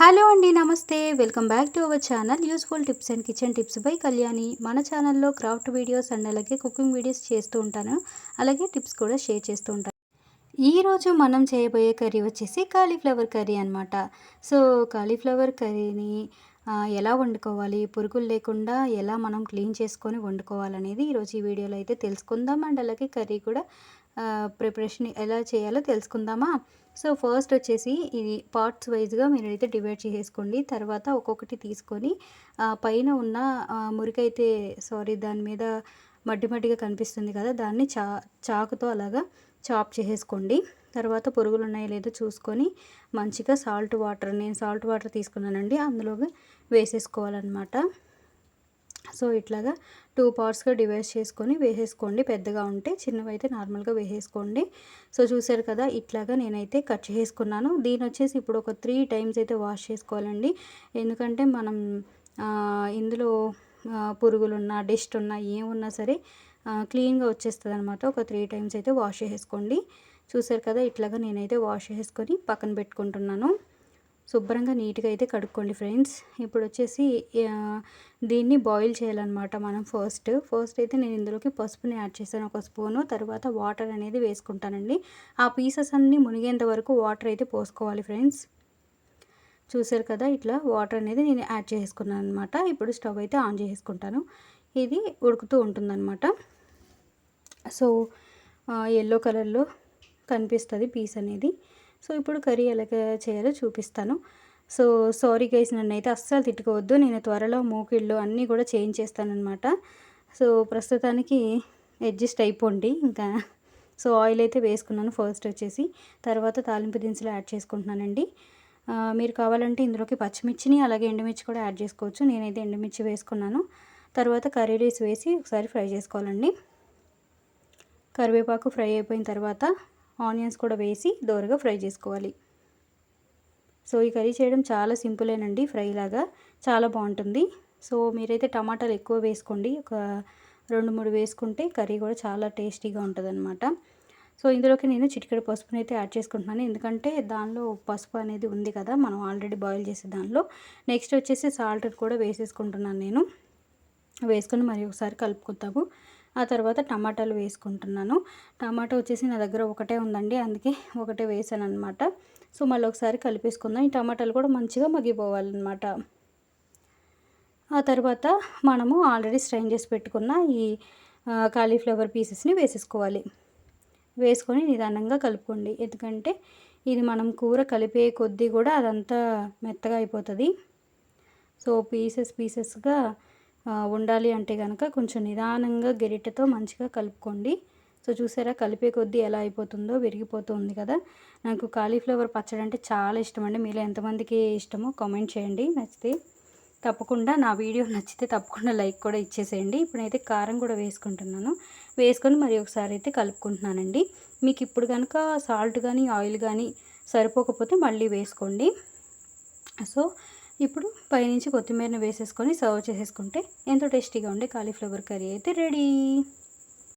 Hello అండి నమస్తే. Welcome back to our channel useful tips and kitchen tips by Kalyani. మన ఛానల్లో craft videos and అలాగే cooking videos చేస్తూ ఉంటాను. అలాగే టిప్స్ కూడా షేర్ చేస్తూ ఉంటాను. ఈరోజు మనం చేయబోయే కర్రీ వచ్చేసి కాలీఫ్లవర్ కర్రీ అనమాట సో కాలీఫ్లవర్ కర్రీని ఎలా వండుకోవాలి పురుగులు లేకుండా ఎలా మనం క్లీన్ చేసుకొని వండుకోవాలనేది ఈరోజు ఈ వీడియోలో అయితే తెలుసుకుందాం. అండ్ అలాగే కర్రీ కూడా ప్రిపరేషన్ ఎలా చేయాలో తెలుసుకుందామా? సో ఫస్ట్ వచ్చేసి ఇది పార్ట్స్ వైజ్గా మీరు అయితే డివైడ్ చేసేసుకోండి. తర్వాత ఒక్కొక్కటి తీసుకొని పైన ఉన్న మురికైతే సారీ దాని మీద మడ్డి మడ్డిగా కనిపిస్తుంది కదా దాన్ని చా చాకుతో అలాగా చాప్ చేసేసుకోండి. తర్వాత పురుగులు ఉన్నాయో లేదో చూసుకొని మంచిగా సాల్ట్ వాటర్ నేను సాల్ట్ వాటర్ తీసుకున్నానండి అందులోకి వేసేసుకోవాలన్నమాట. సో ఇట్లాగా టూ పార్ట్స్గా డివైడ్ చేసుకొని వేసేసుకోండి. పెద్దగా ఉంటే చిన్నవి అయితే నార్మల్గా వేసేసుకోండి. సో చూసారు కదా ఇట్లాగా నేనైతే కట్ చేసుకున్నాను. దీని వచ్చేసి ఇప్పుడు ఒక త్రీ టైమ్స్ అయితే వాష్ చేసుకోవాలండి. ఎందుకంటే మనం ఇందులో పురుగులున్నా డస్ట్ ఉన్నా ఏమున్నా సరే క్లీన్గా వచ్చేస్తుంది అనమాట ఒక త్రీ టైమ్స్ అయితే వాష్ చేసుకోండి. చూసారు కదా ఇట్లాగా నేనైతే వాష్ చేసుకొని పక్కన పెట్టుకుంటున్నాను. శుభ్రంగా నీట్గా అయితే కడుక్కోండి ఫ్రెండ్స్. ఇప్పుడు వచ్చేసి దీన్ని బాయిల్ చేయాలన్నమాట మనం ఫస్ట్. ఫస్ట్ అయితే నేను ఇందులోకి పసుపుని యాడ్ చేశాను. ఒక స్పూను తర్వాత వాటర్ అనేది వేసుకుంటానండి. ఆ పీసెస్ అన్నీ మునిగేంత వరకు వాటర్ అయితే పోసుకోవాలి ఫ్రెండ్స్. చూసారు కదా ఇట్లా వాటర్ అనేది నేను యాడ్ చేసుకున్నాను అనమాట ఇప్పుడు స్టవ్ అయితే ఆన్ చేసుకుంటాను. ఇది ఉడుకుతూ ఉంటుందన్నమాట. సో ఎల్లో కలర్లో కనిపిస్తుంది పీస్ అనేది. సో ఇప్పుడు కర్రీ ఎలా చేయాలో చూపిస్తాను. సో సారీ గైస్ నన్ను అయితే అస్సలు తిట్టుకోవద్దు. నేను త్వరలో మూకిళ్ళు అన్నీ కూడా చేంజ్ చేస్తానన్నమాట. సో ప్రస్తుతానికి అడ్జస్ట్ అయిపోండి. ఇంకా సో ఆయిల్ అయితే వేసుకున్నాను ఫస్ట్ వచ్చేసి. తర్వాత తాలింపు దినుసులు యాడ్ చేసుకుంటున్నానండి. మీరు కావాలంటే ఇందులోకి పచ్చిమిర్చిని అలాగే ఎండుమిర్చి కూడా యాడ్ చేసుకోవచ్చు. నేనైతే ఎండుమిర్చి వేసుకున్నాను. తర్వాత కర్రీ రైస్ వేసి ఒకసారి ఫ్రై చేసుకోవాలండి. కరివేపాకు ఫ్రై అయిపోయిన తర్వాత ఆనియన్స్ కూడా వేసి దోరగా ఫ్రై చేసుకోవాలి. సో ఈ కర్రీ చేయడం చాలా సింపులేనండి ఫ్రై లాగా చాలా బాగుంటుంది. సో మీరైతే టమాటాలు ఎక్కువ వేసుకోండి ఒక రెండు మూడు వేసుకుంటే కర్రీ కూడా చాలా టేస్టీగా ఉంటుంది అనమాట సో ఇందులోకి నేను చిటికెడు పసుపుని అయితే యాడ్ చేసుకుంటున్నాను. ఎందుకంటే దానిలో పసుపు అనేది ఉంది కదా మనం ఆల్రెడీ బాయిల్ చేసే దానిలో. నెక్స్ట్ వచ్చేసి సాల్ట్ కూడా వేసేసుకుంటున్నాను నేను. వేసుకొని మరి ఒకసారి కలుపుకుంటాము. ఆ తర్వాత టమాటాలు వేసుకుంటున్నాను. టమాటా వచ్చేసి నా దగ్గర ఒకటే ఉందండి అందుకే ఒకటే వేసాను అనమాట సో మళ్ళీ ఒకసారి కలిపేసుకుందాం. ఈ టమాటాలు కూడా మంచిగా మగ్గిపోవాలన్నమాట. ఆ తర్వాత మనము ఆల్రెడీ స్ట్రైన్ చేసి పెట్టుకున్న ఈ కాలీఫ్లవర్ పీసెస్ని వేసేసుకోవాలి. వేసుకొని నిదానంగా కలుపుకోండి. ఎందుకంటే ఇది మనం కూర కలిపే కొద్దీ కూడా అదంతా మెత్తగా అయిపోతుంది. సో పీసెస్ పీసెస్గా ఉండాలి అంటే కనుక కొంచెం నిదానంగా గెరిటతో మంచిగా కలుపుకోండి. సో చూసారా? కలిపే కొద్దీ ఎలా అయిపోతుందో విరిగిపోతుంది కదా. నాకు కాలీఫ్లవర్ పచ్చడి అంటే చాలా ఇష్టం అండి. మీలో ఎంతమందికి ఇష్టమో కామెంట్ చేయండి. నచ్చితే తప్పకుండా నా వీడియో నచ్చితే తప్పకుండా లైక్ కూడా ఇచ్చేసేయండి. ఇప్పుడైతే కారం కూడా వేసుకుంటున్నాను. వేసుకొని మరి ఒకసారి అయితే కలుపుకుంటున్నానండి. మీకు ఇప్పుడు కనుక సాల్ట్ కానీ ఆయిల్ కానీ సరిపోకపోతే మళ్ళీ వేసుకోండి. సో ఇప్పుడు పైనుంచి కొత్తిమీరని వేసేసుకొని సర్వ్ చేసేసుకుంటే ఎంతో టేస్టీగా ఉండే కాలీఫ్లవర్ కర్రీ అయితే రెడీ.